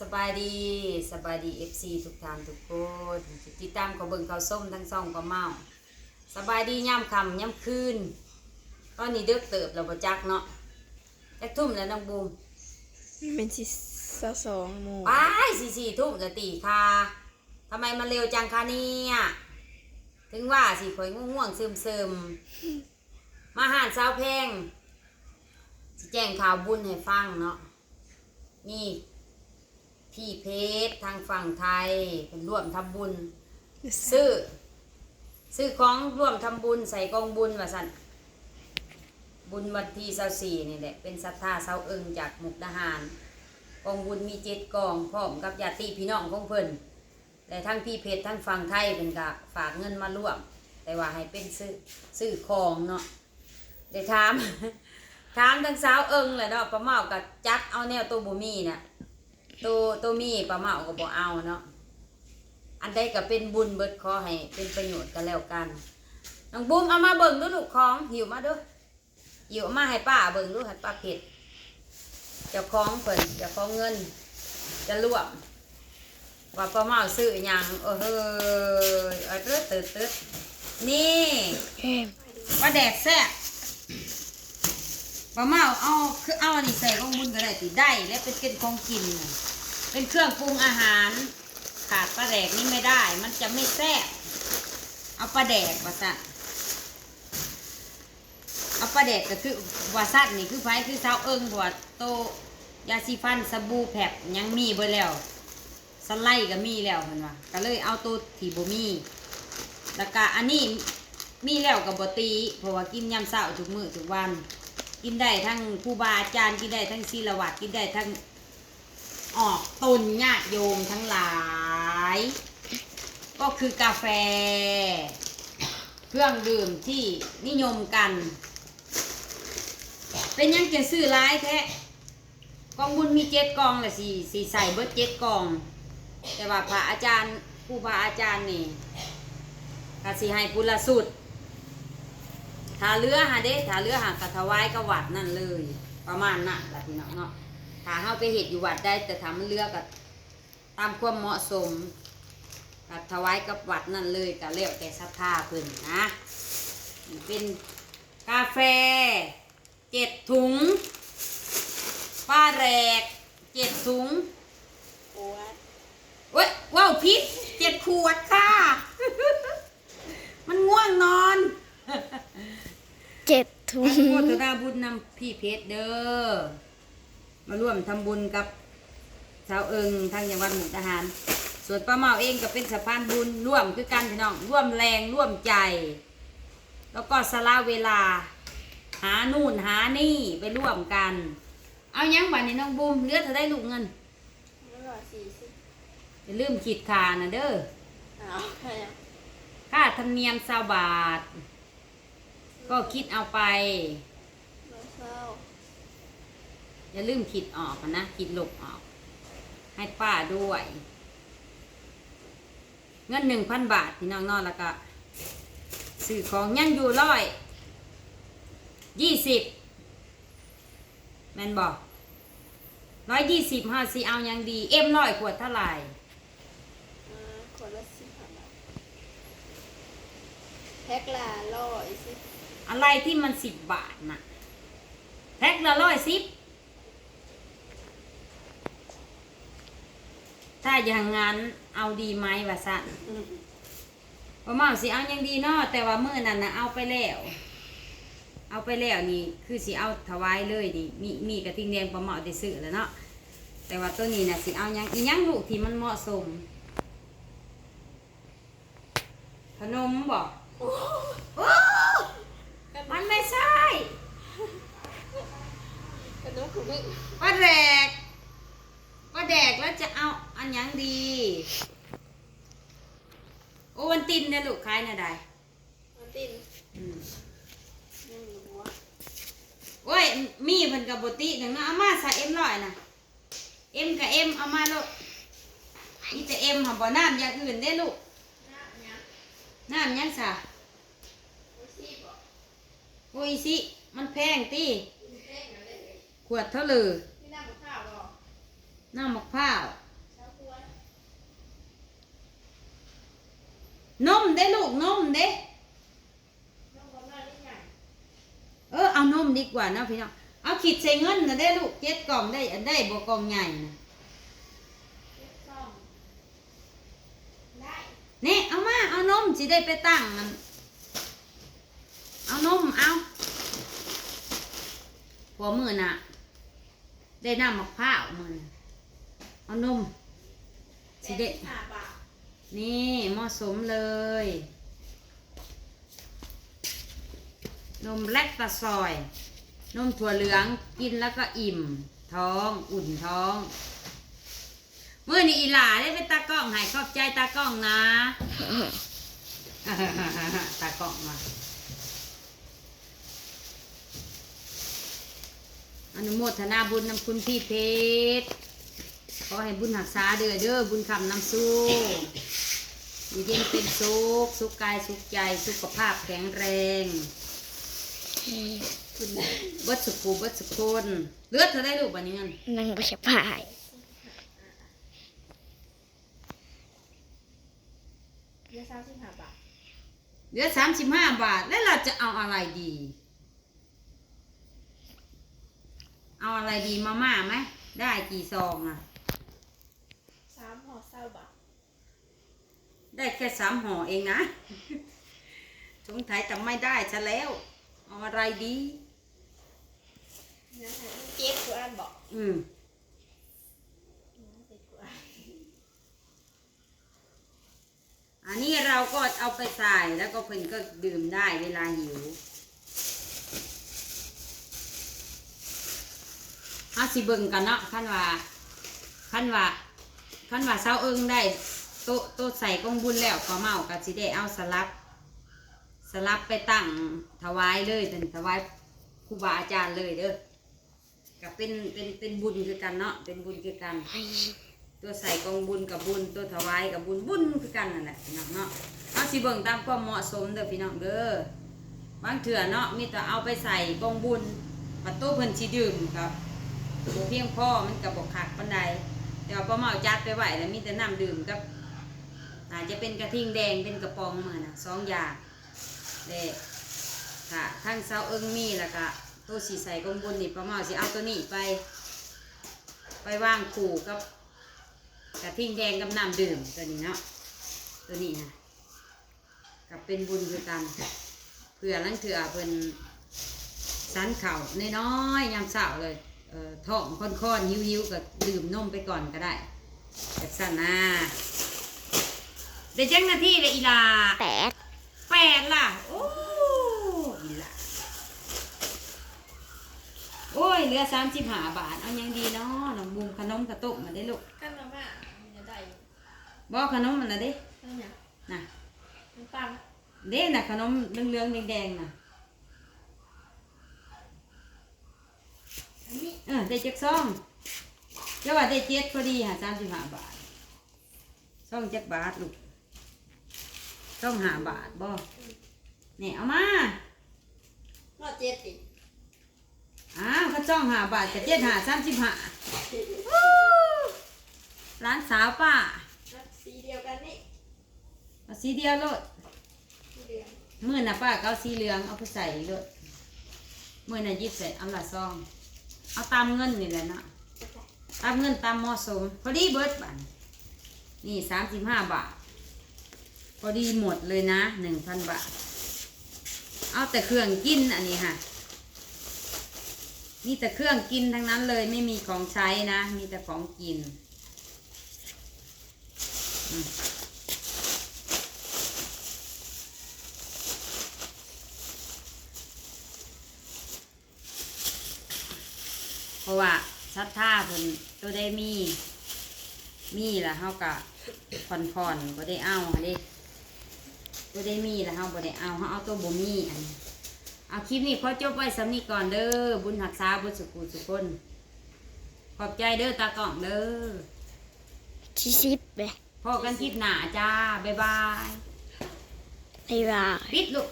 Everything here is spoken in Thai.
สบายดีสบายดีเอฟซีทุกท่านทุกคนติดตามเขาเบิ่งเขาส้มทั้งสองก็เมาสบายดีย่ำคำย่ำคืนตอนนี้เดึกเติบเราประจักเนาะจักทุ่มแล้วน้องบูมเป็นสิสาสองโมงไปสี่สี่ทุ่มจะตีคาทำไมมันเร็วจังคะเนี่ยถึงว่าสิข่อยง่วงๆซึมซึมๆมาหารสาวแพงสิแจ้งข่าวบุญให้ฟังเนาะนี่ พี่เพชรทางฝั่งไทยเป็นร่วมทำบุญ ซื้อ ซื้อของร่วมทำบุญใส่กองบุญว่าสันบุญวันที่เสาสี่นี่แหละเป็นศรัทธาเสาเอิงจากมุกดาหารกองบุญมีเจ็ดกองพร้อมกับญาติพี่น้องของเพิ่นและทั้งพี่เพชรทั้งฝั่งไทยเป็นกะฝากเงินมาร่วม แต่ว่าให้เป็นซื้อซื้อของเนาะเดี๋ยวถามถามทั้งสาวเอิงเลยเนาะป้าเมากับจัดเอาแนวตัวบุมีเนี่ย ตัวตัวมีปลาเมาก็บ่เอาเนาะอันใดก็เป็นบุญเบิดขอให้เป็นประโยชน์กันแล้วกันน้องบุ้มเอามาเบิ่งดูลูกของหิวมาดูหิวมาให้ป้าเบิ่งดูให้ป้าเผ็ดเจ้าของเพิ่นเจ้าของเงิน จะรวมว่าปลาเมาซื้อหยังโอ้เฮ้ยเอาเติดเติดเติดนี่แห้งปลาแดกแซ่บ ปลาเมาเอาคือเอาอันนี้ใส่ของบุญก็ได้ติได้ และเป็นเกณฑ์ของกิน เป็นเครื่องปรุงอาหาร ขาดปลาแดกนี่ไม่ได้ มันจะไม่แซ่บเอาปลาแดกว่าสัตเอาปลาแดกก็คือว่าสัตนี่คือไฟคือเท้าเอิงบวดโตยาสีฟันสบู่แผบยังมีเบิดแล้วสไลด์ก็มีแล้วเห็นว่าก็เลยเอาตัวที่บ่มีแล้วก็อันนี้มีแล้วกับบตีเพราะว่ากินยำเสาร์ทุกมื้อทุกวัน กินได้ทั้งครูบาอาจารย์กินได้ทั้งศีลวัตกินได้ทั้งออกตนญาติโยมทั้งหลาย ก็คือกาแฟ เครื่องดื่มที่นิยมกัน เป็นยังจะซื้อร้ายแท้กองบุญมีเจ็ดกองละสี่สี่ใส่เบิดเจ็ดกอง แต่ว่าพระอาจารย์ครูบาอาจารย์นี่กสิให้พุลสุด ถ้าเรือหาเด้ถ้าเรือหากระถวายกวัดนั่นเลย ประมาณนั้นล่ะพี่น้องเนาะถ้าเฮาไปเฮ็ดอยู่วัดได้ แต่ถ้ามันเรือก็ตามความเหมาะสมกับถวายกับวัดนั่นเลยก็แล้วแต่ศรัทธาเพิ่นนะเป็นกาแฟเจ็ดถุงป้าแรกเจ็ดถุง ปวด เว้ยว้าวพิษเจ็ดขวดค่ะ มันง่วงนอน เจ็ดถุง โมท นาบุญนำพี่เพชรเด้อ มาร่วมทำบุญกับชาวเอิงทางจังหวัดมุกดาหาร ส่วนป้าเมาเองก็เป็นสะพานบุญร่วมคือกันพี่น้องร่วมแรงร่วมใจ แล้วก็สละเวลา หานู่นหานี่ไปร่วมกัน เอายังบัดนี้น้องบูมเหลือเธอได้ลูกเงินไม่ว่าสี่สิบอย่าลืมขีดคานะเด้อเอาใครอะค่าธรรมเนียมสาบาท ก็คิดเอาไปไม่เศร้า อย่าลืมคิดออกนะคิดลบออก ให้ป้าด้วย เงินหนึ่งพันบาทพี่น้องเนอนแล้วก็ซื้อของยังอยู่ร้อยยี่สิบแมนบอกร้อยยี่สิบห้าสีเอายังดี เอ็มร้อยขวดเท่าไหร่อ่าคนละสิบห้าบาทแพ็คละร้อยสิอะไรที่มันสิบบาทน่ะแพ็คละร้อยสิบ ถ้าอย่างงั้นเอาดีไหมวะสันว่าเมาสิเอายังดีเนาะแต่ว่ามื่อนั้นนะเอาไปแล้ว เอาไปแล้วนี่ คือสิเอาถวายเลยนี่มีมีกระทิงแดงปลาเมาได้ซื้อแล้วเนาะแต่ว่าตัวนี้นะสิเอายังอีหยังลูกที่มันเหมาะสมขนมบอกโอ้มันไม่ใช่ขนมขมิ้นปลาแดก ปลาแดกแล้วจะเอาอันหยังดี โอวันตินนะลูกขายนะได้มันตินอืมยังอยู่หัวโอ้ย มีเพิ่นกับบติหนึ่งนะเอามาใส่เอ็มร้อยนะเอ็มกับเอ็มเอามาลูกนี่แต่เอ็มหอบ่น้ำอย่างอื่นได้ลูก น้ำยังน้ำหยังสะโอ้ยสิบอกโอ้ยสิ มันแพงตีแป้งอะไรเลยขวดเท่าเลย น้ำมะพร้าวนมเด้ลูกนมเด้เออเอานมดีกว่านะพี่น้องเอาขีดใส่เงินนะเด้ลูกเจ็ดกล่องได้ได้บวกกล่องใหญ่นะนี่เอามาเอานมจีได้ไปตั้งมันเอานมเอาหัวมือน่ะ ได้น้ำมะพร้าวมือนะ เอานมแปสิดได้สิบห้าบาทนี่เหมาะสมเลย นมแลคตาซอย นมถั่วเหลืองกินแล้วก็อิ่ม ท้องอุ่นท้องเมื่อนี้อีหลาได้เป็นตากล้องให้ขอบใจตากล้องนะตากล้องมาอนุโมทนาบุญนำคุณพี่เพชร ขอให้บุญหักษาเด้อเด้อบุญคำนำสู้อยู่เย็นเป็นสุขสุขกายสุขใจสุขภาพแข็งแรงคุณได้เบิดสุขภูเบิดสุขคนเลือดเธอได้ลูกบันนี้เงินนั่งไปสบายเยอะสามสิบห้าบาทเหลือสามสิบห้าบาท แล้วเราจะเอาอะไรดี เอาอะไรดีมาม่าไหม ได้กี่ซองอะสามห่ อเศร้าบาทได้แค่สามห่อเองนะสงสัยจะไม่ได้ซะแล้ว เอาอะไรดีนะฮะเจ๊กกูอ่านบอกอืมเจ๊กกูอ่านอันนี้เราก็เอาไปใส่แล้วก็เพิ่นก็ดื่มได้เวลาหิวเอาสิเบิ่งกันเนาะขั้นว่าขั้นว่า ขันว่าเช้าเอิงได้โตะโตะใส่กองบุญแล้วก็เมาก็สิได้เอาสลับ สลับไปตั้งถวายเลยเป็นถวายครูบาอาจารย์เลยเด้อก็เป็นเป็นเป็นบุญคือกันเนาะเป็นบุญคือกัน ตัวใส่กองบุญกับบุญตัวถวายกับบุญบุญคือกันนั่นแหละพี่น้องเนาะเอาสิเบิ่งตามความเหมาะสมเด้อพี่น้องเด้อบางเถื่อเนาะมีแต่เอาไปใส่กองบุญปัตโต้เพิ่นสิดื่มครับเพียงพ่อมันก็บ่คักปานใด แต่ว่าพอเมาจัดไปไหวแล้วมีแต่น้ำดื่มกับอาจจะเป็นกระทิงแดงเป็นกระปองมือนะสองอย่างเด้ค่ะทั้งเสาเอิงมีแล้วก็ตัวสีใสกองบุญนี่ป้าเมาสิเอาตัวนี้ไป ไปวางขู่กับกระทิงแดงกับน้ำดื่มตัวนี้เนาะตัวนี้นะกับเป็นบุญคือกันเพื่อลังเถื่อเพิ่นสันเข่าน้อยๆยามเช้าเลย ท้องค่อนๆหิวๆก็ดื่มนมไปก่อนก็ได้แบบสั้นนะได้จังนาทีเลยอีหลาแปดแปดล่ะ โอ้อีหลาโอ้ยเหลือสามสิบห้าบาท เอายังดีเนาะน้องบูมขนมกระตุกมาได้ลูกกันมาม่ามันจะได้อยู่บอกขนมมันนะเด้เท่าไหร่น่ะน้ำตาลเด้น่ะขนมเหลืองๆแดงๆน่ะ อันนี้ เออได้จักซองเจ้าว่าได้เจ็ดพอดีหาสามสิบห้าบาทซองจักบาทลูกซองห้าบาทบ่เนี่ยเอามารอดเจ็ดอีกอ้าวเขาซองห้าบาทกับเจ็ดห้าสามสิบห้าร้านสาวป้าแล้วสีเดียวกันนี่เอาสีเดียวโลดสีเหลืองมื่อน่ะป้าก็เอาสีเหลืองเอาไปใส่โลดมื่อน่ะหยิบใส่เอาละซอง เอาตามเงินนี่แหละเนาะตามเงินตามเหมาะสม พอดีเบิดบันนี่สามสิบห้าบาท พอดีหมดเลยนะหนึ่งพันบาท เอาแต่เครื่องกินอันนี้ค่ะมีแต่เครื่องกินทั้งนั้นเลยไม่มีของใช้นะ มีแต่ของกินอืมเพราะ ว่าชัดท่าเพิ่นตัวได้มี มีแล้วเฮากะผ่อนผ่อนๆบ่ได้เอาหั่นเด้บ่ได้มีแล้วเฮาบ่ได้เอาเฮาเอาตัวบ่มีอันนี้เอาคลิปนี้ขอจบไว้สำนี้ก่อนเด้อบุญรักษาบุญสุขุสุขคนขอบใจเด้อตากล้องเด้อชิสิบเลยพอกันคลิปหน้าจ้าบ๊ายบายบ๊ายบายปิดลูกบ